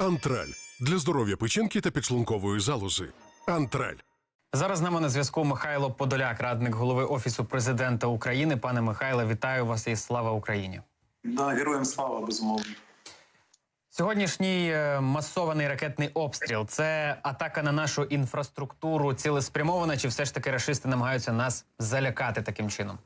Антраль для здоров'я печінки та підшлункової залози. Антраль. Зараз з нами на зв'язку Михайло Подоляк, радник голови офісу президента України. Пане Михайле, вітаю вас і слава Україні. Да, героям слава безумовно. Сьогоднішній е, масований ракетний обстріл це атака на нашу інфраструктуру, цілеспрямована, чи все ж таки рашисти намагаються нас залякати таким чином?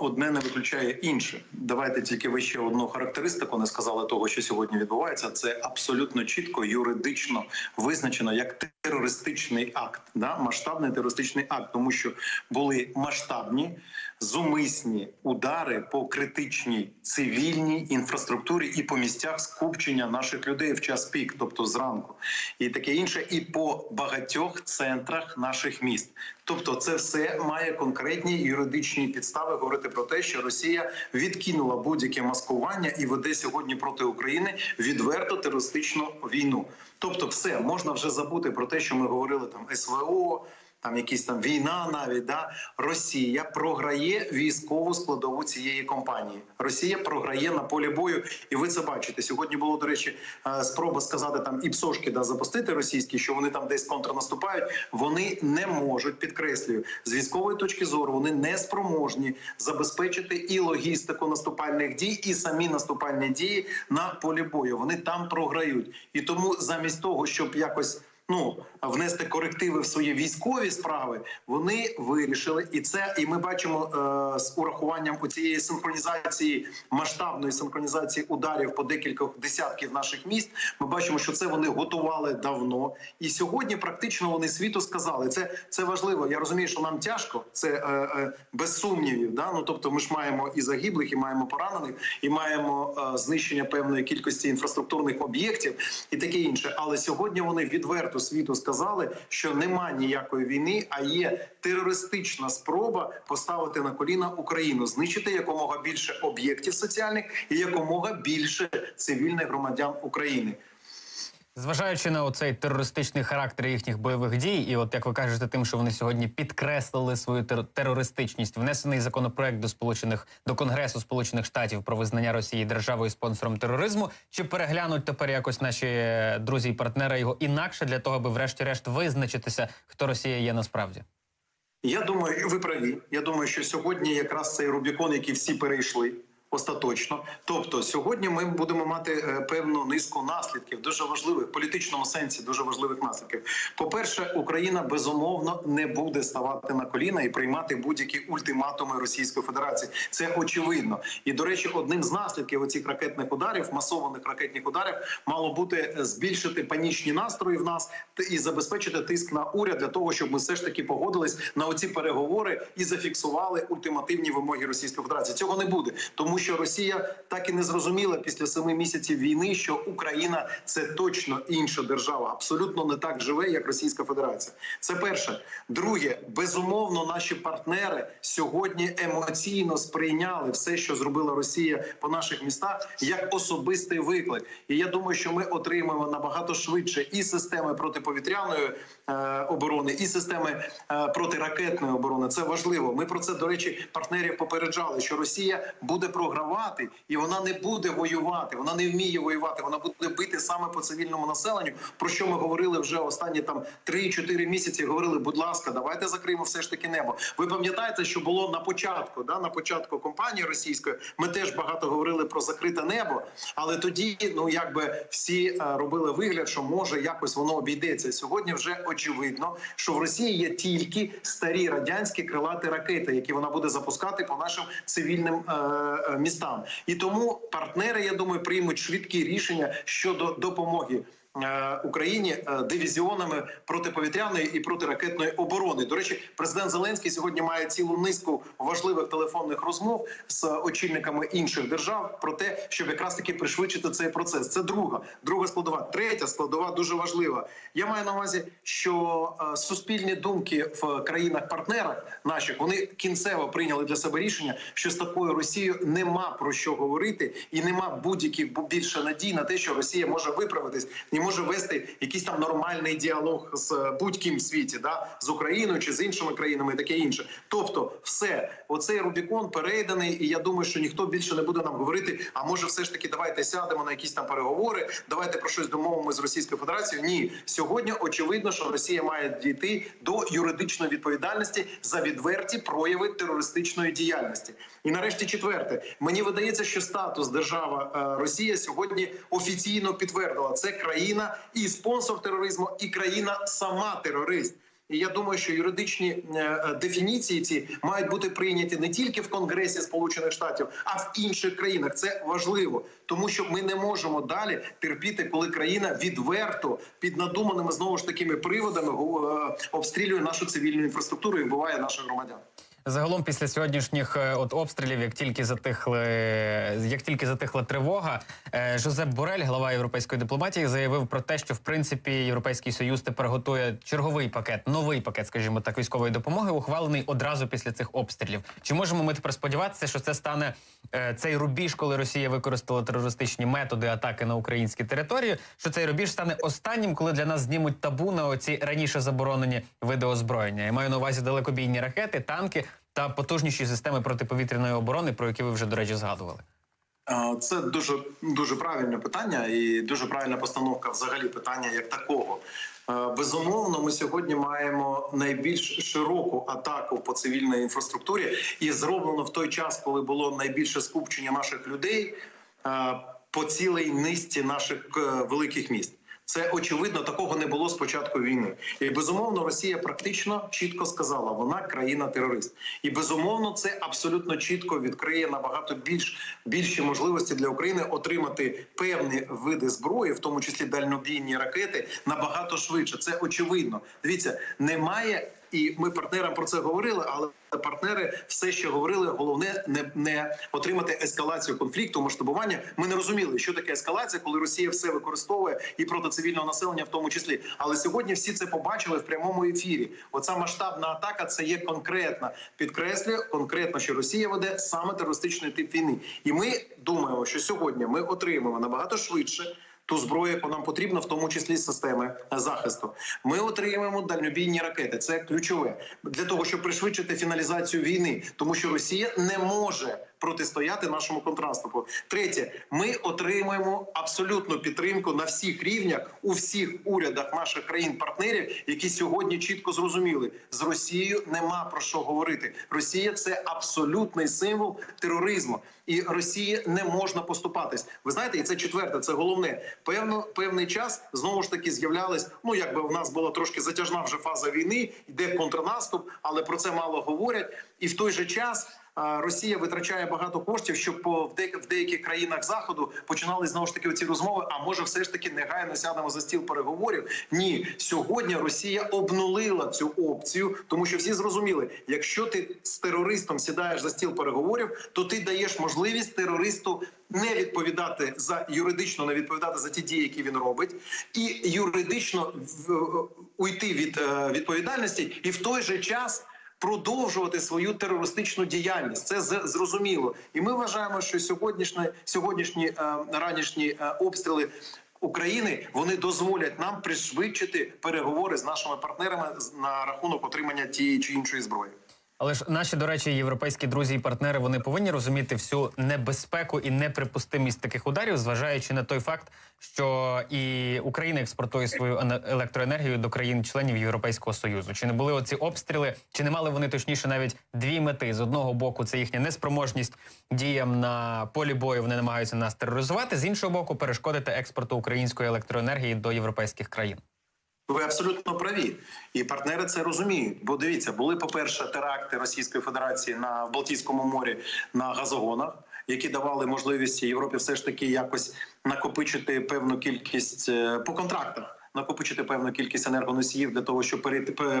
Одне не виключає інше. Давайте тільки ви ще одну характеристику не сказали того, що сьогодні відбувається. Це абсолютно чітко юридично визначено як терористичний акт, да? масштабний терористичний акт, тому що були масштабні зумисні удари по критичній цивільній інфраструктурі і по місцях скупчення наших людей в час пік, тобто зранку, і таке інше, і по багатьох центрах наших міст. Тобто, це все має конкретні юридичні підстави говорити про те, що Росія відкинула будь-яке маскування і веде сьогодні проти України відверто терористичну війну. Тобто, все можна вже забути про те, що ми говорили там СВО. Там якісь там війна, навіть да Росія програє військову складову цієї компанії. Росія програє на полі бою, і ви це бачите. Сьогодні було до речі е, спроба сказати там і псошки да запустити російські, що вони там десь контрнаступають. Вони не можуть підкреслюю з військової точки зору. Вони не спроможні забезпечити і логістику наступальних дій, і самі наступальні дії на полі бою. Вони там програють, і тому замість того, щоб якось ну внести корективи в свої військові справи, вони вирішили, і це і ми бачимо е, з урахуванням у цієї синхронізації масштабної синхронізації ударів по декількох десятків наших міст. Ми бачимо, що це вони готували давно, і сьогодні практично вони світу сказали. Це це важливо. Я розумію, що нам тяжко, це е, е, без сумнівів. Да? Ну тобто, ми ж маємо і загиблих, і маємо поранених, і маємо е, знищення певної кількості інфраструктурних об'єктів і таке інше. Але сьогодні вони відверто світу сказали, що нема ніякої війни, а є терористична спроба поставити на коліна Україну, знищити якомога більше об'єктів соціальних і якомога більше цивільних громадян України. Зважаючи на оцей терористичний характер їхніх бойових дій, і от як ви кажете, тим, що вони сьогодні підкреслили свою тер- терористичність, внесений законопроект до сполучених до Конгресу Сполучених Штатів про визнання Росії державою спонсором тероризму. Чи переглянуть тепер якось наші е, друзі і партнери його інакше для того, аби врешті-решт визначитися, хто Росія є насправді? Я думаю, ви праві. Я думаю, що сьогодні якраз цей Рубікон, який всі перейшли. Остаточно, тобто сьогодні ми будемо мати е, певну низку наслідків, дуже важливих в політичному сенсі, дуже важливих наслідків. По перше, Україна безумовно не буде ставати на коліна і приймати будь-які ультиматуми Російської Федерації. Це очевидно. І до речі, одним з наслідків оцих ракетних ударів, масованих ракетних ударів, мало бути е, збільшити панічні настрої в нас і забезпечити тиск на уряд для того, щоб ми все ж таки погодились на оці переговори і зафіксували ультимативні вимоги Російської Федерації. Цього не буде, тому що Росія так і не зрозуміла після семи місяців війни, що Україна це точно інша держава, абсолютно не так живе, як Російська Федерація. Це перше. Друге, безумовно, наші партнери сьогодні емоційно сприйняли все, що зробила Росія по наших містах, як особистий виклик. І я думаю, що ми отримаємо набагато швидше і системи протиповітряної е, оборони, і системи е, протиракетної оборони. Це важливо. Ми про це до речі, партнерів попереджали, що Росія буде програвати і вона не буде воювати. Вона не вміє воювати. Вона буде бити саме по цивільному населенню. Про що ми говорили вже останні там 3-4 місяці. Говорили, будь ласка, давайте закриємо все ж таки небо. Ви пам'ятаєте, що було на початку, да на початку компанії російської. Ми теж багато говорили про закрите небо, але тоді, ну якби всі е, робили вигляд, що може якось воно обійдеться. Сьогодні вже очевидно, що в Росії є тільки старі радянські крилаті ракети, які вона буде запускати по нашим цивільним е, е, містам. І тому партнери, я думаю, приймуть швидкі рішення щодо допомоги. Е, Україні е, дивізіонами протиповітряної і протиракетної оборони. До речі, президент Зеленський сьогодні має цілу низку важливих телефонних розмов з очільниками інших держав про те, щоб якраз таки пришвидшити цей процес. Це друга, друга складова. Третя складова дуже важлива. Я маю на увазі, що е, суспільні думки в країнах-партнерах наших вони кінцево прийняли для себе рішення, що з такою Росією нема про що говорити, і нема будь-яких бу- більше надій на те, що Росія може виправитись, і може вести якийсь там нормальний діалог з е, будь-ким в світі, да з Україною чи з іншими країнами, і таке інше. Тобто, все, оцей Рубікон перейданий, і я думаю, що ніхто більше не буде нам говорити. А може, все ж таки, давайте сядемо на якісь там переговори, давайте про щось домовимо з Російською Федерацією. Ні, сьогодні очевидно, що Росія має дійти до юридичної відповідальності за відверті прояви терористичної діяльності. І нарешті, четверте, мені видається, що статус держава е, Росія сьогодні офіційно підтвердила це країна і спонсор тероризму, і країна сама терорист. І я думаю, що юридичні е, е, дефініції ці мають бути прийняті не тільки в Конгресі Сполучених Штатів, а в інших країнах. Це важливо, тому що ми не можемо далі терпіти, коли країна відверто під надуманими знову ж такими приводами е, обстрілює нашу цивільну інфраструктуру і вбиває наших громадян. Загалом, після сьогоднішніх е, от обстрілів, як тільки затихли, як тільки затихла тривога, е, Жозеп Борель, глава європейської дипломатії, заявив про те, що в принципі європейський союз тепер готує черговий пакет, новий пакет, скажімо так, військової допомоги, ухвалений одразу після цих обстрілів. Чи можемо ми тепер сподіватися, що це стане е, цей рубіж, коли Росія використала терористичні методи атаки на українські території? Що цей рубіж стане останнім, коли для нас знімуть табу на оці раніше заборонені види озброєння? Я маю на увазі далекобійні ракети, танки та потужніші системи протиповітряної оборони, про які ви вже до речі згадували. Це дуже дуже правильне питання і дуже правильна постановка взагалі питання як такого. Е, Безумовно, ми сьогодні маємо найбільш широку атаку по цивільній інфраструктурі, і зроблено в той час, коли було найбільше скупчення наших людей е, по цілій низці наших е, великих міст. Це очевидно, такого не було з початку війни. І безумовно, Росія практично чітко сказала, вона країна-терорист. І безумовно, це абсолютно чітко відкриє набагато більш більші можливості для України отримати певні види зброї, в тому числі дальнобійні ракети, набагато швидше. Це очевидно. Дивіться, немає. І ми партнерам про це говорили, але партнери все ще говорили. Головне не, не отримати ескалацію конфлікту, масштабування. Ми не розуміли, що таке ескалація, коли Росія все використовує і проти цивільного населення, в тому числі. Але сьогодні всі це побачили в прямому ефірі. Оця масштабна атака це є конкретна. Підкреслюю конкретно, що Росія веде саме терористичний тип війни, і ми думаємо, що сьогодні ми отримаємо набагато швидше ту зброю, яку нам потрібно, в тому числі системи захисту. Ми отримаємо дальнобійні ракети. Це ключове для того, щоб пришвидшити фіналізацію війни, тому що Росія не може протистояти нашому контраступу. Третє, ми отримуємо абсолютну підтримку на всіх рівнях у всіх урядах наших країн-партнерів, які сьогодні чітко зрозуміли, з Росією нема про що говорити. Росія це абсолютний символ тероризму, і Росії не можна поступатись. Ви знаєте, і це четверте, це головне. Певно, певний час знову ж таки з'являлись. Ну якби в нас була трошки затяжна вже фаза війни, йде контрнаступ, але про це мало говорять. І в той же час. Росія витрачає багато коштів, щоб в, деяких, країнах заходу починали знову ж таки ці розмови. А може, все ж таки негайно сядемо за стіл переговорів? Ні, сьогодні Росія обнулила цю опцію, тому що всі зрозуміли, якщо ти з терористом сідаєш за стіл переговорів, то ти даєш можливість терористу не відповідати за юридично, не відповідати за ті дії, які він робить, і юридично уйти від е, відповідальності, і в той же час. Продовжувати свою терористичну діяльність це зрозуміло, і ми вважаємо, що сьогоднішні сьогоднішні е, ранішні е, обстріли України вони дозволять нам пришвидшити переговори з нашими партнерами на рахунок отримання тієї чи іншої зброї. Але ж наші, до речі, європейські друзі і партнери вони повинні розуміти всю небезпеку і неприпустимість таких ударів, зважаючи на той факт, що і Україна експортує свою ене- електроенергію до країн-членів Європейського союзу. Чи не були оці обстріли? Чи не мали вони точніше навіть дві мети? З одного боку, це їхня неспроможність діям на полі бою. Вони намагаються нас тероризувати. З іншого боку, перешкодити експорту української електроенергії до європейських країн. Ви абсолютно праві, і партнери це розуміють. Бо дивіться, були по перше теракти Російської Федерації на в Балтійському морі на газогонах, які давали можливість Європі все ж таки якось накопичити певну кількість е, по контрактах. Накопичити певну кількість енергоносіїв для того, щоб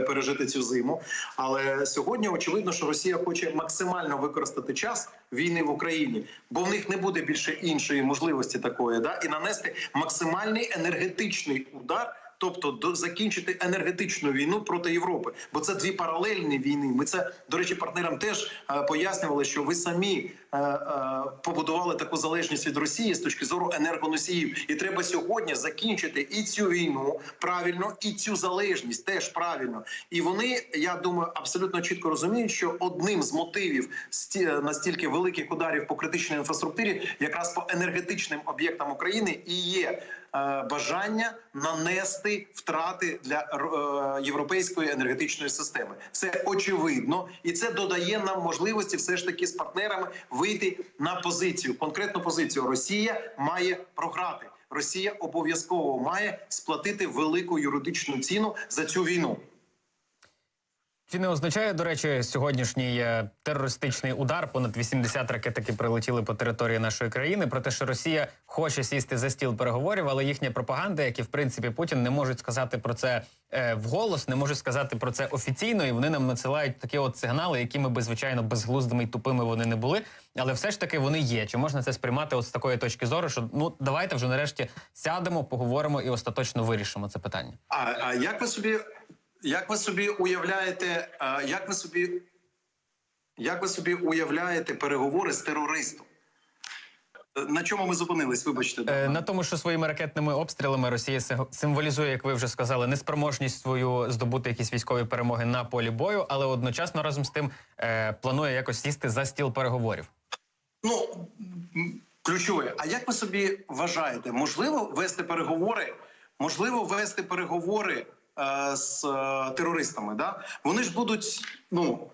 пережити цю зиму. Але сьогодні очевидно, що Росія хоче максимально використати час війни в Україні, бо в них не буде більше іншої можливості такої, да і нанести максимальний енергетичний удар тобто закінчити енергетичну війну проти Європи, бо це дві паралельні війни. Ми це до речі, партнерам теж е, пояснювали, що ви самі е, е, побудували таку залежність від Росії з точки зору енергоносіїв, і треба сьогодні закінчити і цю війну правильно, і цю залежність теж правильно. І вони, я думаю, абсолютно чітко розуміють, що одним з мотивів сті- настільки великих ударів по критичній інфраструктурі, якраз по енергетичним об'єктам України, і є бажання нанести втрати для е, європейської енергетичної системи. Це очевидно, і це додає нам можливості все ж таки з партнерами вийти на позицію. Конкретну позицію Росія має програти. Росія обов'язково має сплатити велику юридичну ціну за цю війну. Чи не означає, до речі, сьогоднішній е, терористичний удар? Понад 80 ракет, які прилетіли по території нашої країни, про те, що Росія хоче сісти за стіл переговорів, але їхня пропаганда, як і в принципі Путін, не можуть сказати про це е, вголос, не можуть сказати про це офіційно, і вони нам надсилають такі от сигнали, якими би звичайно безглуздими і тупими вони не були. Але все ж таки вони є. Чи можна це сприймати от з такої точки зору? Що ну давайте вже нарешті сядемо, поговоримо і остаточно вирішимо це питання. А, а як ви собі, як ви собі уявляєте, як ви собі, як ви собі уявляєте переговори з терористом? Е, На чому ми зупинились? Вибачте, Е, на тому, що своїми ракетними обстрілами Росія символізує, як ви вже сказали, неспроможність свою здобути якісь військові перемоги на полі бою, але одночасно разом з тим е, планує якось сісти за стіл переговорів. Ну ключове. А як ви собі вважаєте, можливо вести переговори? Можливо, вести переговори е, з е, терористами? Да? Вони ж будуть ну.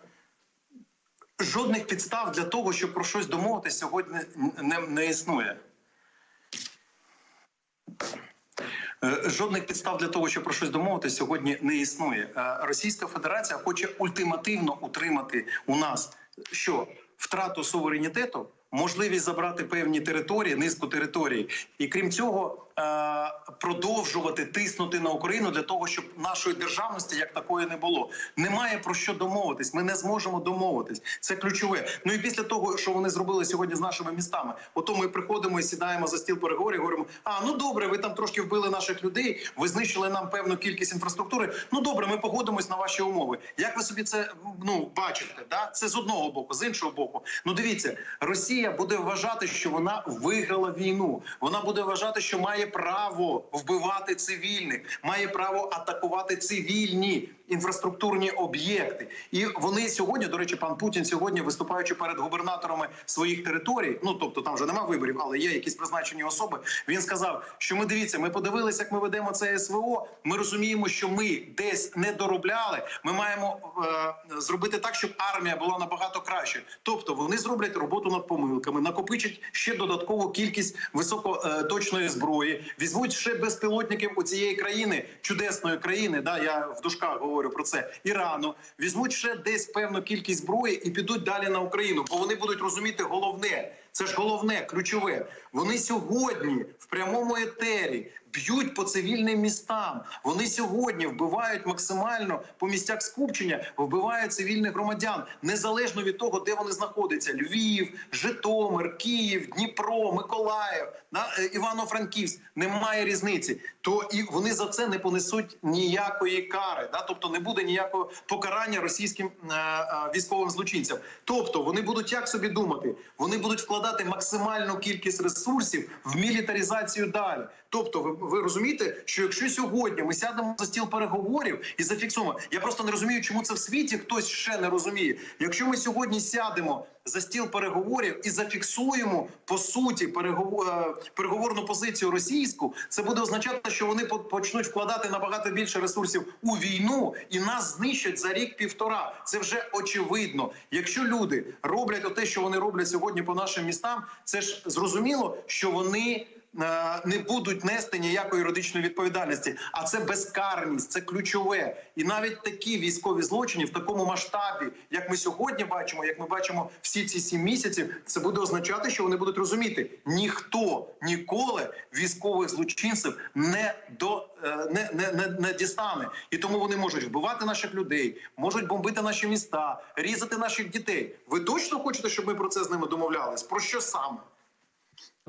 Жодних підстав для того, щоб про щось домовитися, сьогодні не, не існує. Е, Жодних підстав для того, щоб про щось домовитися, сьогодні не існує. Е, Російська Федерація хоче ультимативно утримати у нас що втрату суверенітету, можливість забрати певні території, низку територій, і крім цього, е, продовжувати тиснути на Україну для того, щоб нашої державності як такої не було. Немає про що домовитись. Ми не зможемо домовитись. Це ключове. Ну і після того, що вони зробили сьогодні з нашими містами, ото ми приходимо і сідаємо за стіл переговорів. Говоримо: а ну добре, ви там трошки вбили наших людей. Ви знищили нам певну кількість інфраструктури. Ну добре, ми погодимось на ваші умови. Як ви собі це ну бачите? Да, це з одного боку, з іншого боку. Ну дивіться, Росія буде вважати, що вона виграла війну. Вона буде вважати, що має право вбивати цивільних, має право атакувати цивільні інфраструктурні об'єкти. І вони сьогодні, до речі, пан Путін сьогодні, виступаючи перед губернаторами своїх територій, ну тобто там вже нема виборів, але є якісь призначені особи. Він сказав, що ми дивіться, ми подивилися, як ми ведемо це СВО. Ми розуміємо, що ми десь не доробляли. Ми маємо е, зробити так, щоб армія була набагато краще. Тобто вони зроблять роботу над помилками, накопичать ще додаткову кількість високоточної зброї, візьмуть ще безпілотників у цієї країни, чудесної країни. Да, я в дужках говорю про це. Ірану візьмуть ще десь певну кількість зброї і підуть далі на Україну, бо вони будуть розуміти головне. Це ж головне, ключове. Вони сьогодні в прямому етері б'ють по цивільним містам. Вони сьогодні вбивають максимально по місцях скупчення, вбивають цивільних громадян незалежно від того, де вони знаходяться: Львів, Житомир, Київ, Дніпро, Миколаїв, е, Івано-Франківськ. Немає різниці. То і вони за це не понесуть ніякої кари. Да? Тобто не буде ніякого покарання російським е, е, військовим злочинцям. Тобто вони будуть як собі думати, вони будуть вкладати максимальну кількість ресурсів в мілітаризацію далі. Тобто, ви, ви розумієте, що якщо сьогодні ми сядемо за стіл переговорів і зафіксуємо, я просто не розумію, чому це в світі хтось ще не розуміє. Якщо ми сьогодні сядемо за стіл переговорів і зафіксуємо по суті е, переговорну позицію російську, це буде означати, що вони по- почнуть вкладати набагато більше ресурсів у війну і нас знищать за рік-півтора. Це вже очевидно. Якщо люди роблять те, що вони роблять сьогодні по нашим містам, це ж зрозуміло, що вони. Е, Не будуть нести ніякої юридичної відповідальності, а це безкарність, це ключове. І навіть такі військові злочини в такому масштабі, як ми сьогодні бачимо, як ми бачимо всі ці сім місяців, це буде означати, що вони будуть розуміти, ніхто ніколи військових злочинців не до е, не, не, не, не дістане, і тому вони можуть вбивати наших людей, можуть бомбити наші міста, різати наших дітей. Ви точно хочете, щоб ми про це з ними домовлялись? Про що саме?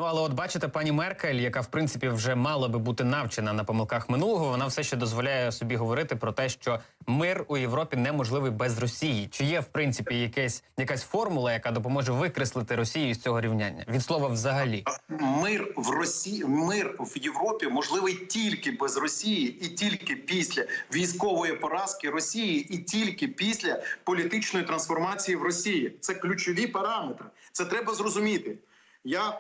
Ну але от бачите, пані Меркель, яка в принципі вже мала би бути навчена на помилках минулого, вона все ще дозволяє собі говорити про те, що мир у Європі неможливий без Росії. Чи є в принципі якась якась формула, яка допоможе викреслити Росію з цього рівняння? Від слова взагалі. Мир в Росії, мир в Європі можливий тільки без Росії, і тільки після військової поразки Росії, і тільки після політичної трансформації в Росії. Це ключові параметри. Це треба зрозуміти. Я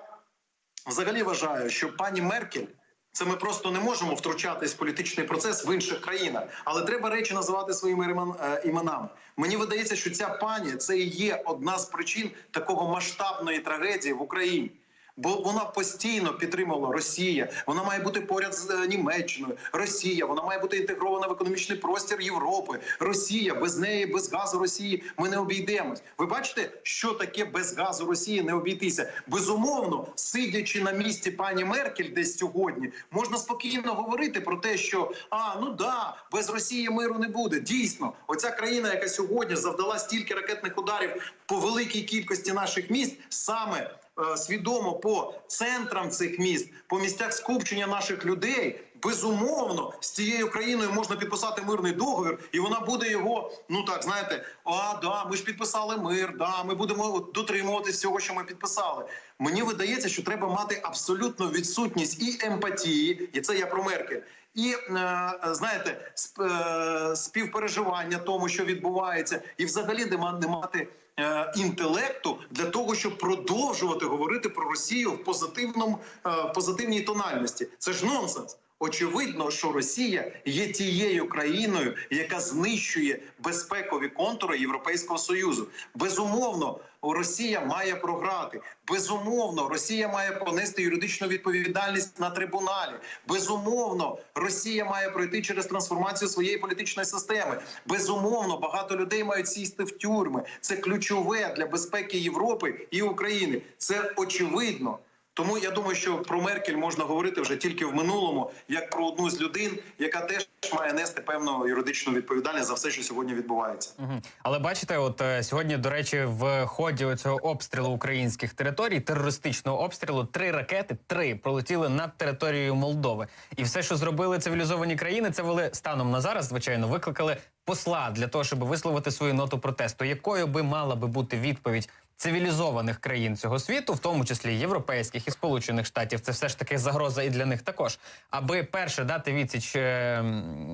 взагалі вважаю, що пані Меркель. Це ми просто не можемо втручатись в політичний процес в інших країнах, але треба речі називати своїми е, іменами. Мені видається, що ця пані це і є одна з причин такого масштабної трагедії в Україні. Бо вона постійно підтримувала Росія. Вона має бути поряд з е, Німеччиною. Росія, вона має бути інтегрована в економічний простір Європи. Росія без неї, без газу Росії ми не обійдемось. Ви бачите, що таке без газу Росії не обійтися? Безумовно, сидячи на місці пані Меркель, десь сьогодні, можна спокійно говорити про те, що а ну да, без Росії миру не буде. Дійсно, оця країна, яка сьогодні завдала стільки ракетних ударів по великій кількості наших міст, саме свідомо по центрам цих міст, по місцях скупчення наших людей. Безумовно, з цією країною можна підписати мирний договір, і вона буде його. Ну так знаєте, а да, ми ж підписали мир. Да, ми будемо дотримуватись всього, що ми підписали. Мені видається, що треба мати абсолютну відсутність і емпатії, і це я про Меркель. І е, знаєте, е, співпереживання тому, що відбувається, і взагалі нема не мати е, інтелекту для того, щоб продовжувати говорити про Росію в позитивному е, позитивній тональності. Це ж нонсенс. Очевидно, що Росія є тією країною, яка знищує безпекові контури Європейського союзу. Безумовно, Росія має програти. Безумовно, Росія має понести юридичну відповідальність на трибуналі. Безумовно, Росія має пройти через трансформацію своєї політичної системи. Безумовно, багато людей мають сісти в тюрми. Це ключове для безпеки Європи і України. Це очевидно. Тому я думаю, що про Меркель можна говорити вже тільки в минулому, як про одну з людей, яка теж має нести певну юридичну відповідальність за все, що сьогодні відбувається. Мгм. Але бачите, от е, сьогодні, до речі, в ході цього обстрілу українських територій, терористичного обстрілу, три ракети, три пролетіли над територією Молдови. І все, що зробили цивілізовані країни, це вони станом на зараз, звичайно, викликали посла для того, щоб висловити свою ноту протесту. Якою би мала би бути відповідь цивілізованих країн цього світу, в тому числі європейських і сполучених штатів, це все ж таки загроза і для них також. Аби перше дати відсіч е,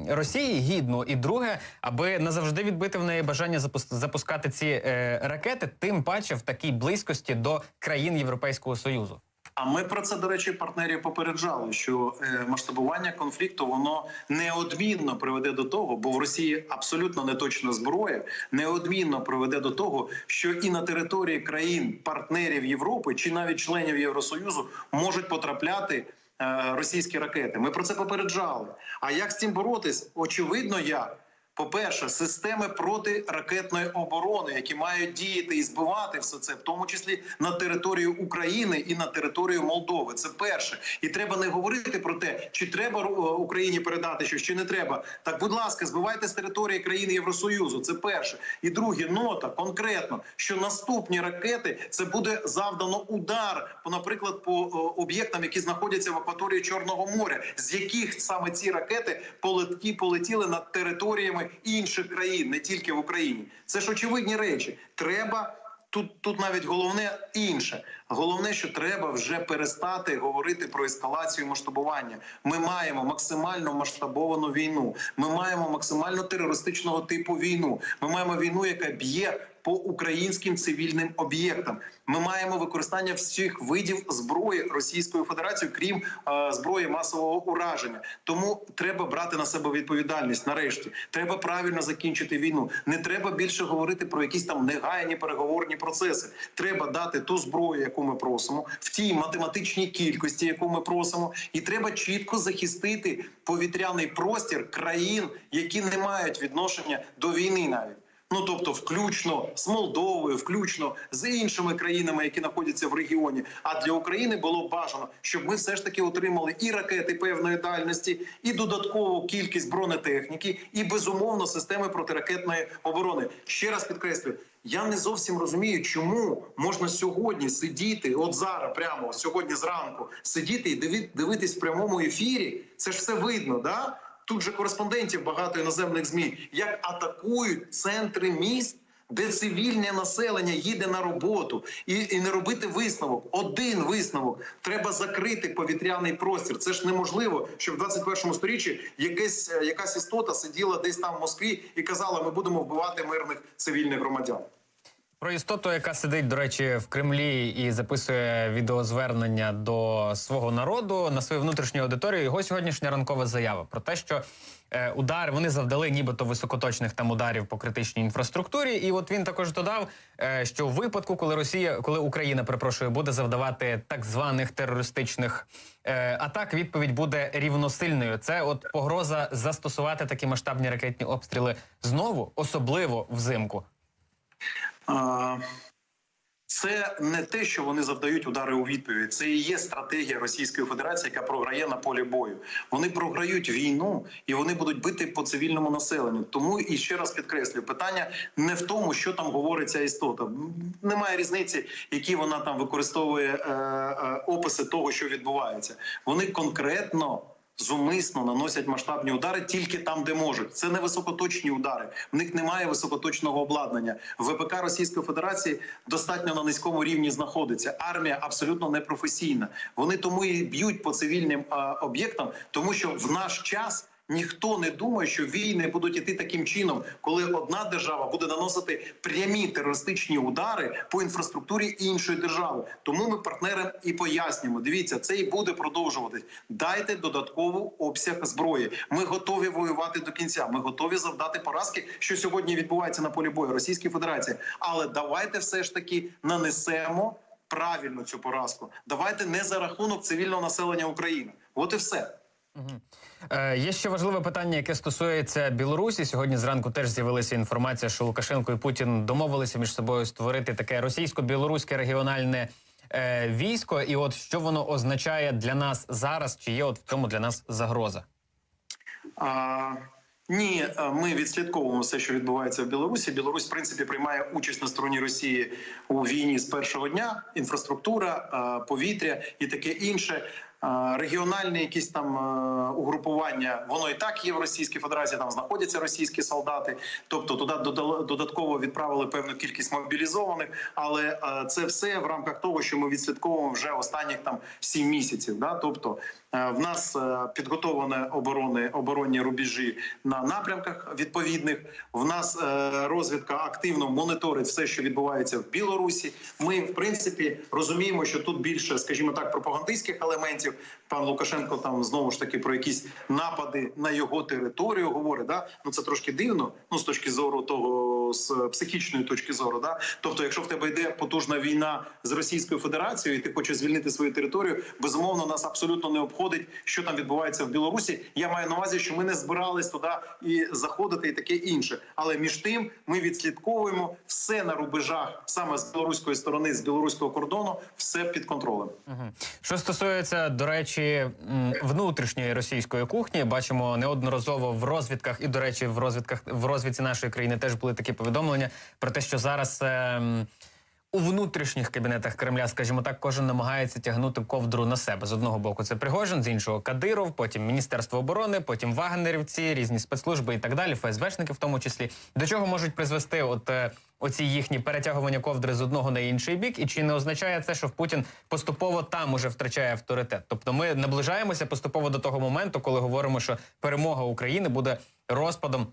Росії гідно, і друге, аби назавжди відбити в неї бажання запус- запускати ці е, ракети, тим паче в такій близькості до країн Європейського союзу. А ми про це до речі, партнерів попереджали, що е, масштабування конфлікту воно неодмінно приведе до того, бо в Росії абсолютно неточна зброя, неодмінно приведе до того, що і на території країн партнерів Європи чи навіть членів Євросоюзу можуть потрапляти. е, Російські ракети, ми про це попереджали. А як з цим боротись? Очевидно, як по-перше, системи протиракетної оборони, які мають діяти і збивати все це, в тому числі на територію України і на територію Молдови. Це перше, і треба не говорити про те, чи треба е, Україні передати щось, чи не треба. Так, будь ласка, збивайте з території країни Євросоюзу. Це перше. І друге, нота конкретно, що наступні ракети це буде завдано удар, наприклад, по е, об'єктам, які знаходяться в акваторії Чорного моря, з яких саме ці ракети полеткі полетіли над територіями інших країн, не тільки в Україні. Це ж очевидні речі. Треба. Тут тут навіть головне інше. Головне, що треба вже перестати говорити про ескалацію масштабування. Ми маємо максимально масштабовану війну. Ми маємо максимально терористичного типу війну. Ми маємо війну, яка б'є по українським цивільним об'єктам. Ми маємо використання всіх видів зброї Російської Федерації, крім е, зброї масового ураження. Тому треба брати на себе відповідальність. Нарешті треба правильно закінчити війну. Не треба більше говорити про якісь там негайні переговорні процеси. Треба дати ту зброю, яку ми просимо, в тій математичній кількості, яку ми просимо, і треба чітко захистити повітряний простір країн, які не мають відношення до війни навіть. Ну тобто, включно з Молдовою, включно з іншими країнами, які знаходяться в регіоні. А для України було бажано, щоб ми все ж таки отримали і ракети певної дальності, і додаткову кількість бронетехніки, і безумовно системи протиракетної оборони. Ще раз підкреслюю. Я не зовсім розумію, чому можна сьогодні сидіти, от зараз, прямо сьогодні зранку, сидіти і диви- дивитись в прямому ефірі. Це ж все видно, да? Тут же кореспондентів багато іноземних змі, як атакують центри міст, де цивільне населення їде на роботу, і, і не робити висновок. Один висновок треба закрити повітряний простір. Це ж неможливо, щоб в 21 сторіччі якась, е, якась істота сиділа десь там в Москві і казала: ми будемо вбивати мирних цивільних громадян. Про істоту, яка сидить, до речі, в Кремлі і записує відеозвернення до свого народу на свою внутрішню аудиторію. Його сьогоднішня ранкова заява про те, що е, удар вони завдали, нібито високоточних там ударів по критичній інфраструктурі. І от він також додав, е, що в випадку, коли Росія, коли Україна перепрошую, буде завдавати так званих терористичних е, атак, відповідь буде рівносильною. Це от погроза застосувати такі масштабні ракетні обстріли знову, особливо взимку. Це не те, що вони завдають удари у відповідь. Це і є стратегія Російської Федерації, яка програє на полі бою. Вони програють війну і вони будуть бити по цивільному населенню. Тому і ще раз підкреслюю, питання не в тому, що там говорить ця істота. Немає різниці, які вона там використовує е, е, описи того, що відбувається. Вони конкретно. Зумисно наносять масштабні удари тільки там, де можуть. Це не високоточні удари. В них немає високоточного обладнання. ВПК Російської Федерації достатньо на низькому рівні знаходиться. Армія абсолютно непрофесійна. Вони тому і б'ють по цивільним об'єктам, тому що в наш час. Ніхто не думає, що війни будуть іти таким чином, коли одна держава буде наносити прямі терористичні удари по інфраструктурі іншої держави. Тому ми партнерам і пояснюємо: дивіться, це і буде продовжуватись. Дайте додаткову обсяг зброї. Ми готові воювати до кінця. Ми готові завдати поразки, що сьогодні відбувається на полі бою Російської Федерації. Але давайте все ж таки нанесемо правильно цю поразку. Давайте не за рахунок цивільного населення України. От і все. Е, є ще важливе питання, яке стосується Білорусі. Сьогодні зранку теж з'явилася інформація, що Лукашенко і Путін домовилися між собою створити таке російсько-білоруське регіональне е, військо. І от що воно означає для нас зараз? Чи є от в цьому для нас загроза? А, ні, ми відслідковуємо все, що відбувається в Білорусі. Білорусь, в принципі, приймає участь на стороні Росії у війні з першого дня. Інфраструктура, повітря і таке інше. Регіональні якісь там угрупування, воно і так є в Російській Федерації. Там знаходяться російські солдати. Тобто туди додатково відправили певну кількість мобілізованих. Але це все в рамках того, що ми відслідковуємо вже останніх там сім місяців. Да? Тобто е, в нас е, підготовлені оборони оборонні рубежі на напрямках відповідних. В нас е, розвідка активно моніторить все, що відбувається в Білорусі. Ми, в принципі, розуміємо, що тут більше, скажімо так, пропагандистських елементів. Пан Лукашенко там знову ж таки про якісь напади на його територію говорить. Да? Ну це трошки дивно. Ну з точки зору того, з психічної точки зору. Да? Тобто, якщо в тебе йде потужна війна з Російською Федерацією, і ти хочеш звільнити свою територію, безумовно, нас абсолютно не обходить, що там відбувається в Білорусі. Я маю на увазі, що ми не збирались туди і заходити, і таке інше. Але між тим ми відслідковуємо все на рубежах саме з білоруської сторони, з білоруського кордону, все під контролем. Що стосується, до речі, внутрішньої російської кухні, бачимо неодноразово в розвідках, і до речі, в розвідках в розвідці нашої країни теж були такі повідомлення про те, що зараз. ем, у внутрішніх кабінетах Кремля, скажімо так, кожен намагається тягнути ковдру на себе. З одного боку, це Пригожин, з іншого Кадиров, потім Міністерство оборони, потім вагнерівці, різні спецслужби і так далі, ФСБшники в тому числі. До чого можуть призвести от е, оці їхні перетягування ковдри з одного на інший бік? І чи не означає це, що Путін поступово там уже втрачає авторитет? Тобто ми наближаємося поступово до того моменту, коли говоримо, що перемога України буде розпадом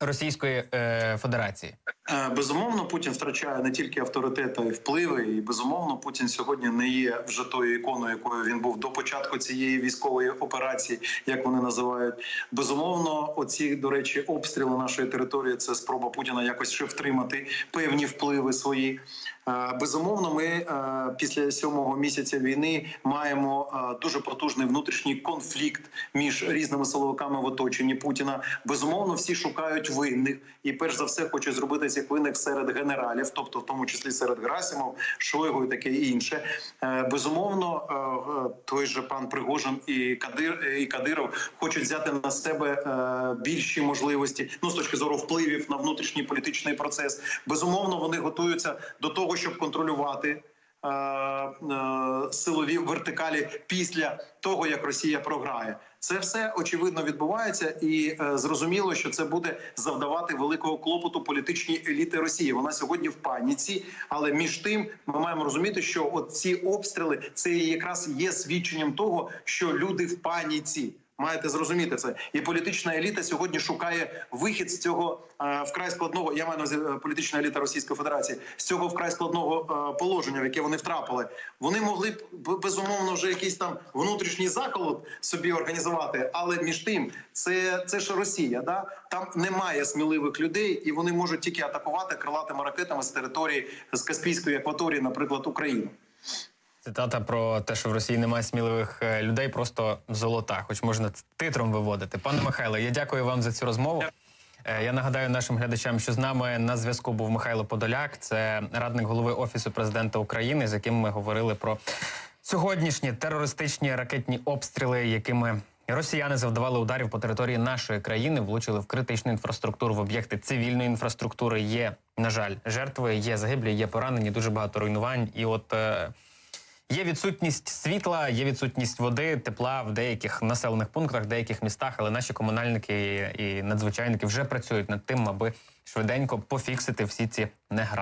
Російської е, Федерації. Е, Безумовно, Путін втрачає не тільки авторитет, а й впливи. І безумовно, Путін сьогодні не є вже тою іконою, якою він був до початку цієї військової операції, як вони називають. Безумовно, оці до речі, обстріли нашої території це спроба Путіна якось ще втримати певні впливи свої. Е, Безумовно, ми е, після сьомого місяця війни маємо дуже потужний внутрішній конфлікт між різними силовиками в оточенні Путіна. Безумовно, всі шукають шукають винних, і перш за все хочуть зробити цих винних серед генералів, тобто в тому числі серед Герасимов, Шойгу і таке інше. Е, Безумовно, е, е, той же пан Пригожин і Кадир і Кадиров хочуть взяти на себе більші можливості. Ну з точки зору впливів на внутрішній політичний процес. Безумовно, вони готуються до того, щоб контролювати. Е, е, Силові вертикалі після того, як Росія програє, це все очевидно відбувається, і е, зрозуміло, що це буде завдавати великого клопоту політичній еліти Росії. Вона сьогодні в паніці, але між тим ми маємо розуміти, що от ці обстріли це якраз є свідченням того, що люди в паніці. Маєте зрозуміти це, і політична еліта сьогодні шукає вихід з цього е, вкрай складного. Я маю на увазі, е, політична еліта Російської Федерації з цього вкрай складного е, положення, в яке вони втрапили. Вони могли б безумовно вже якийсь там внутрішній заколот собі організувати, але між тим, це, це ж Росія. Да там немає сміливих людей, і вони можуть тільки атакувати крилатими ракетами з території з Каспійської акваторії, наприклад, України. Цитата про те, що в Росії немає сміливих е, людей, просто золота, хоч можна титром виводити. Пане Михайло, я дякую вам за цю розмову. Е, Я нагадаю нашим глядачам, що з нами на зв'язку був Михайло Подоляк, це радник голови офісу президента України, з яким ми говорили про сьогоднішні терористичні ракетні обстріли, якими росіяни завдавали ударів по території нашої країни, влучили в критичну інфраструктуру, в об'єкти цивільної інфраструктури. Є на жаль жертви, є загиблі, є поранені, дуже багато руйнувань. І от. Є відсутність світла, є відсутність води, тепла в деяких населених пунктах, деяких містах, але наші комунальники і надзвичайники вже працюють над тим, аби швиденько пофіксити всі ці негаразди.